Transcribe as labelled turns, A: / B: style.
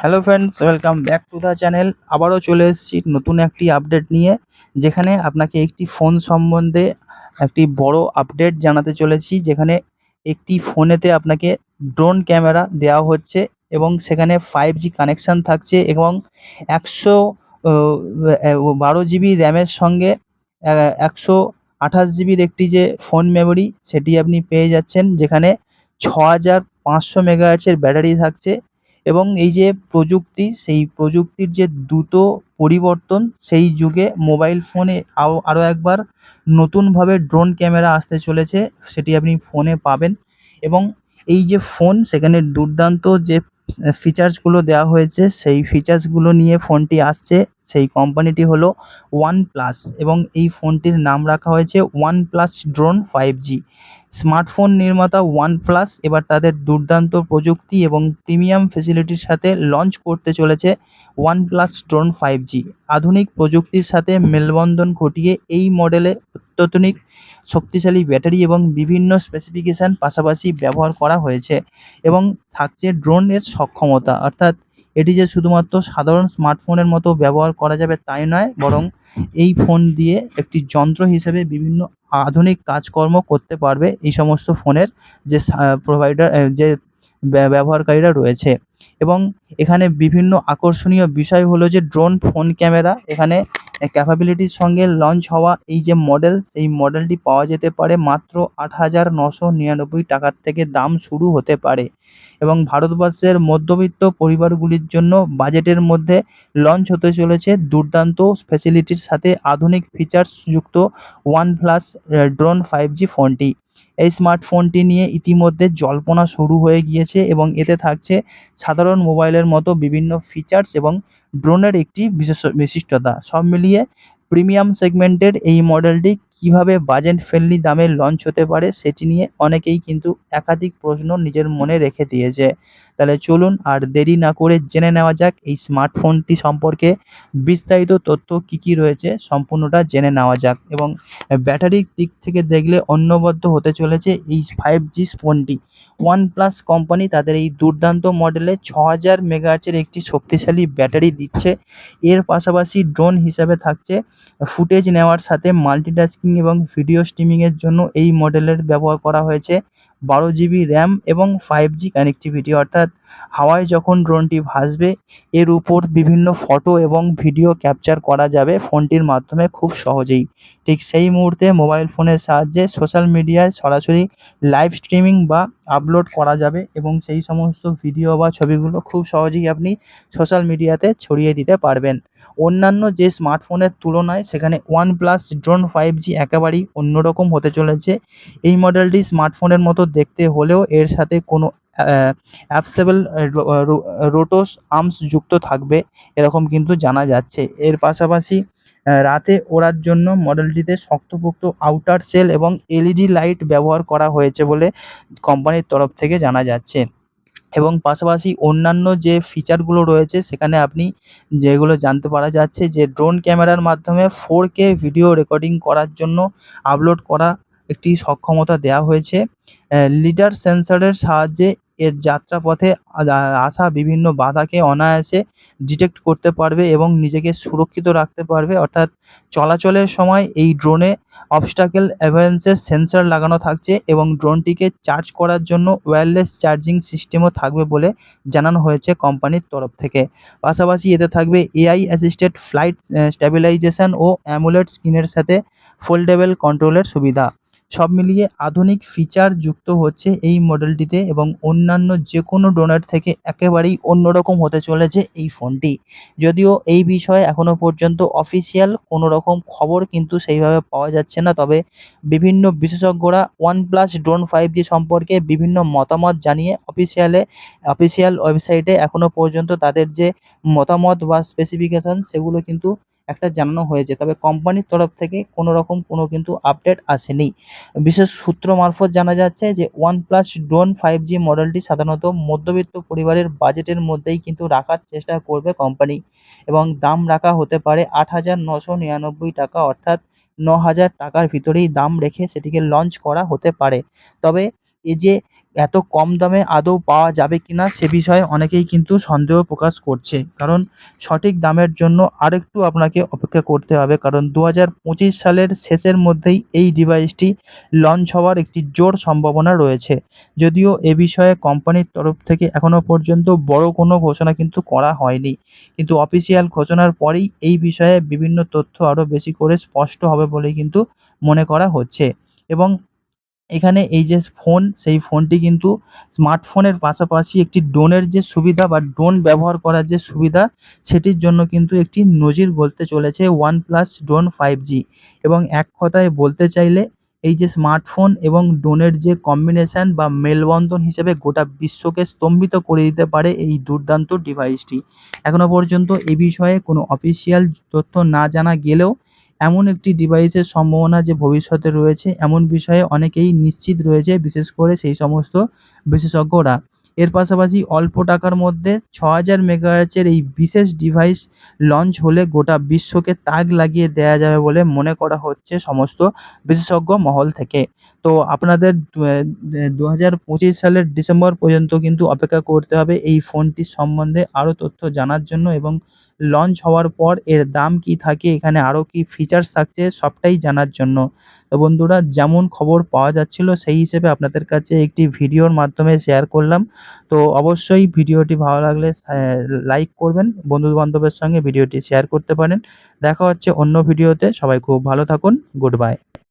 A: Hello friends welcome back to the channel আবারও চলে এসেছি নতুন একটি আপডেট নিয়ে, যেখানে আপনাকে একটি ফোন সম্বন্ধে একটি বড় আপডেট জানাতে চলেছি। যেখানে একটি ফোনেতে আপনাকে ড্রোন ক্যামেরা দেওয়া হচ্ছে এবং সেখানে ফাইভ জি কানেকশান থাকছে এবং একশো বারো জিবি র্যামের সঙ্গে একশো আঠাশ জিবির একটি যে ফোন মেমোরি সেটি আপনি পেয়ে যাচ্ছেন। যেখানে ছ হাজার পাঁচশো মেগাহার্টজের ব্যাটারি থাকছে। এবং এই যে প্রযুক্তি, সেই প্রযুক্তির যে দ্রুত পরিবর্তন, সেই যুগে মোবাইল ফোনে আও আরও একবার নতুনভাবে ড্রোন ক্যামেরা আসতে চলেছে, সেটি আপনি ফোনে পাবেন। এবং এই যে ফোন সেখানে দুর্দান্ত যে ফিচার্সগুলো দেওয়া হয়েছে, সেই ফিচার্সগুলো নিয়ে ফোনটি আসছে। সেই কোম্পানিটি হলো ওয়ানপ্লাস এবং এই ফোনটির নাম রাখা হয়েছে OnePlus drone five G smartphone নির্মাতা ওয়ানপ্লাস এবার তাদের দুর্দান্ত প্রযুক্তি এবং প্রিমিয়াম ফেসিলিটির সাথে লঞ্চ করতে চলেছে ওয়ানপ্লাস ড্রোন ফাইভ জি আধুনিক প্রযুক্তির সাথে মেলবন্ধন ঘটিয়ে এই মডেলে অত্যাধুনিক, শক্তিশালী ব্যাটারি এবং বিভিন্ন স্পেসিফিকেশান পাশাপাশি ব্যবহার করা হয়েছে এবং থাকছে ড্রোনের সক্ষমতা। অর্থাৎ এটি যে শুধুমাত্র সাধারণ স্মার্টফোনের মতো ব্যবহার করা যাবে তাই নয়, বরং এই ফোন দিয়ে একটি যন্ত্র হিসেবে বিভিন্ন আধুনিক কাজকর্ম করতে পারবে এই সমস্ত ফোনের যে প্রোভাইডার যে ব্যবহারকারীরা রয়েছে। এবং এখানে বিভিন্ন আকর্ষণীয় বিষয় হলো যে ড্রোন ফোন ক্যামেরা এখানে ক্যাপাবিলিটির সঙ্গে লঞ্চ হওয়া এই যে মডেল সেই মডেলটি পাওয়া যেতে পারে মাত্র আট হাজার নশো নিরানব্বই টাকার থেকে দাম শুরু হতে পারে। এবং ভারতবর্ষের মধ্যবিত্ত পরিবারগুলির জন্য বাজেটের মধ্যে লঞ্চ হতে চলেছে দুর্দান্ত ফেসিলিটির সাথে আধুনিক ফিচার্স যুক্ত one plus drone five G ফোনটি এই স্মার্টফোনটি নিয়ে ইতিমধ্যে জল্পনা শুরু হয়ে গিয়েছে এবং এতে থাকছে সাধারণ মোবাইলের মতো বিভিন্ন ফিচার্স এবং ড্রোনের একটি বিশেষ বিশিষ্টতা। সব মিলিয়ে প্রিমিয়াম সেগমেন্টের এই মডেলটি কীভাবে বাজেট ফ্রেন্ডলি দামে লঞ্চ হতে পারে সেটি নিয়ে অনেকেই কিন্তু একাধিক প্রশ্ন নিজের মনে রেখে দিয়েছে। তাহলে চলুন আর দেরি না করে জেনে নেওয়া যাক এই স্মার্টফোনটি সম্পর্কে বিস্তারিত তথ্য কী কী রয়েছে সম্পূর্ণটা জেনে নেওয়া যাক এবং ব্যাটারির দিক থেকে দেখলে অনবদ্য হতে চলেছে এই ফাইভ জি ফোনটি ওয়ানপ্লাস কোম্পানি তাদের এই দুর্দান্ত মডেলে ছ হাজার মেগাহার্টজের একটি শক্তিশালী ব্যাটারি দিচ্ছে। এর পাশাপাশি ড্রোন হিসাবে থাকছে ফুটেজ নেওয়ার সাথে মাল্টিটাস্কিং এবং ভিডিও স্ট্রিমিংয়ের জন্য এই মডেলের ব্যবহার করা হয়েছে। বারো জিবি র্যাম এবং ফাইভ জি কানেক্টিভিটি অর্থাৎ হাওয়ায় যখন ড্রোনটি ভাসবে, এর উপর বিভিন্ন ফটো এবং ভিডিও ক্যাপচার করা যাবে ফোনটির মাধ্যমে খুব সহজেই। ঠিক সেই মুহূর্তে মোবাইল ফোনের সাহায্যে সোশ্যাল মিডিয়ায় সরাসরি লাইভ স্ট্রিমিং বা আপলোড করা যাবে এবং সেই সমস্ত ভিডিও বা ছবিগুলো খুব সহজেই আপনি সোশ্যাল মিডিয়াতে ছড়িয়ে দিতে পারবেন। অন্যান্য যে স্মার্টফোনের তুলনায় সেখানে one plus drone five G একেবারেই অন্য রকম হতে চলেছে। এই মডেলটি স্মার্টফোনের মতো দেখতে হলেও এর সাথে কোনো অ্যাপসেবল রোটোস আর্মস যুক্ত থাকবে, এরকম কিন্তু জানা যাচ্ছে। এর পাশাপাশি রাতে ওড়ার জন্য মডেলটিতে শক্তপোক্ত আউটার সেল এবং এলইডি লাইট ব্যবহার করা হয়েছে বলে কোম্পানির তরফ থেকে জানা যাচ্ছে। এবং পাশাপাশি অন্যান্য যে ফিচারগুলো রয়েছে, সেখানে আপনি যেগুলো জানতে পারা যাচ্ছে যে ড্রোন ক্যামেরার মাধ্যমে ফোর কে ভিডিও রেকর্ডিং করার জন্য আপলোড করা একটি সক্ষমতা দেওয়া হয়েছে। লিডার সেন্সরের সাহায্যে এর যাত্রাপথে আসা বিভিন্ন বাধাকে অনায়াসে ডিটেক্ট করতে পারবে এবং নিজেকে সুরক্ষিত রাখতে পারবে। অর্থাৎ চলাচলের সময় এই ড্রোনে অবস্টাকেল অ্যাভয়েন্সের সেন্সার লাগানো থাকছে এবং ড্রোনটিকে চার্জ করার জন্য ওয়্যারলেস চার্জিং সিস্টেমও থাকবে বলে জানানো হয়েছে কোম্পানির তরফ থেকে। পাশাপাশি এতে থাকবে এআই অ্যাসিস্টেড ফ্লাইট স্ট্যাবিলাইজেশন ও অ্যামোলেড স্ক্রিনের সাথে ফোল্ডেবল কন্ট্রোলের সুবিধা। সব মিলিয়ে আধুনিক ফিচার যুক্ত হচ্ছে এই মডেলটিতে এবং অন্যান্য যে কোনো ড্রোনের থেকে একেবারেই অন্যরকম হতে চলেছে এই ফোনটি যদিও এই বিষয়ে এখনও পর্যন্ত অফিসিয়াল কোনো রকম খবর কিন্তু সেইভাবে পাওয়া যাচ্ছে না, তবে বিভিন্ন বিশেষজ্ঞরা ওয়ানপ্লাস ড্রোন ফাইভ জি সম্পর্কে বিভিন্ন মতামত জানিয়ে অফিসিয়ালে অফিসিয়াল ওয়েবসাইটে এখনও পর্যন্ত তাদের যে মতামত বা স্পেসিফিকেশান সেগুলো কিন্তু একটা জানানো হয়েছে। তবে কোম্পানির তরফ থেকে কোনো রকম কোনো কিন্তু আপডেট আসেনি। বিশেষ সূত্র মারফত জানা যাচ্ছে যে ওয়ানপ্লাস ড্রোন ফাইভ জি মডেলটি সাধারণত মধ্যবিত্ত পরিবারের বাজেটের মধ্যেই কিন্তু রাখার চেষ্টা করবে কোম্পানি এবং দাম রাখা হতে পারে আট হাজার নশো নিরানব্বই টাকা, অর্থাৎ ন হাজার টাকার ভিতরেই দাম রেখে সেটিকে লঞ্চ করা হতে পারে। তবে এই যে এত কম দামে আদৌ পাওয়া যাবে কি না সে বিষয়ে অনেকেই কিন্তু সন্দেহ প্রকাশ করছে। কারণ সঠিক দামের জন্য আরেকটু আপনাকে অপেক্ষা করতে হবে। কারণ দু হাজার পঁচিশ সালের শেষের মধ্যেই এই ডিভাইসটি লঞ্চ হওয়ার একটি জোর সম্ভাবনা রয়েছে। যদিও এ বিষয়ে কোম্পানির তরফ থেকে এখনও পর্যন্ত বড় কোনো ঘোষণা কিন্তু করা হয়নি। কিন্তু অফিসিয়াল ঘোষণার পরেই এই বিষয়ে বিভিন্ন তথ্য আরও বেশি করে স্পষ্ট হবে বলেই কিন্তু মনে করা হচ্ছে। এবং এখানে এই যে ফোন, সেই ফোনটি কিন্তু স্মার্টফোনের পাশাপাশি একটি ড্রোনের যে সুবিধা বা ড্রোন ব্যবহার করার যে সুবিধা, সেটির জন্য কিন্তু একটি নজির গড়তে চলেছে one plus drone five G. এবং এক কথায় বলতে চাইলে, এই যে স্মার্টফোন এবং ড্রোনের যে কম্বিনেশান বা মেলবন্ধন হিসেবে গোটা বিশ্বকে স্তম্ভিত করে দিতে পারে এই দুর্দান্ত ডিভাইসটি। এখনও পর্যন্ত এ বিষয়ে কোনো অফিসিয়াল তথ্য না জানা গেলেও এমন একটি ডিভাইসের সম্ভাবনা যে ভবিষ্যতে রয়েছে, এমন বিষয়ে অনেকেই নিশ্চিত রয়েছে, বিশেষ করে সেই সমস্ত বিশেষজ্ঞরা। এর পাশাপাশি অল্প টাকার মধ্যে ছ হাজার মেগাহার্জের এই বিশেষ ডিভাইস লঞ্চ হলে গোটা বিশ্বকে তাক লাগিয়ে দেওয়া যাবে বলে মনে করা হচ্ছে সমস্ত বিশেষজ্ঞ মহল থেকে। তো আপনাদের দু হাজার পঁচিশ সালের ডিসেম্বর পর্যন্ত কিন্তু অপেক্ষা করতে হবে এই ফোনটির সম্বন্ধে আরও তথ্য জানার জন্য এবং লঞ্চ হওয়ার পর এর দাম কী থাকে, এখানে আরও কী ফিচার্স থাকছে সবটাই জানার জন্য। তো বন্ধুরা, যেমন খবর পাওয়া যাচ্ছিল সেই হিসেবে আপনাদের কাছে একটি ভিডিওর মাধ্যমে শেয়ার করলাম। তো অবশ্যই ভিডিওটি ভালো লাগলে লাইক করবেন বন্ধু বান্ধবের সঙ্গে ভিডিওটি শেয়ার করতে পারেন। দেখা হচ্ছে অন্য ভিডিওতে, সবাই খুব ভালো থাকুন গুড বাই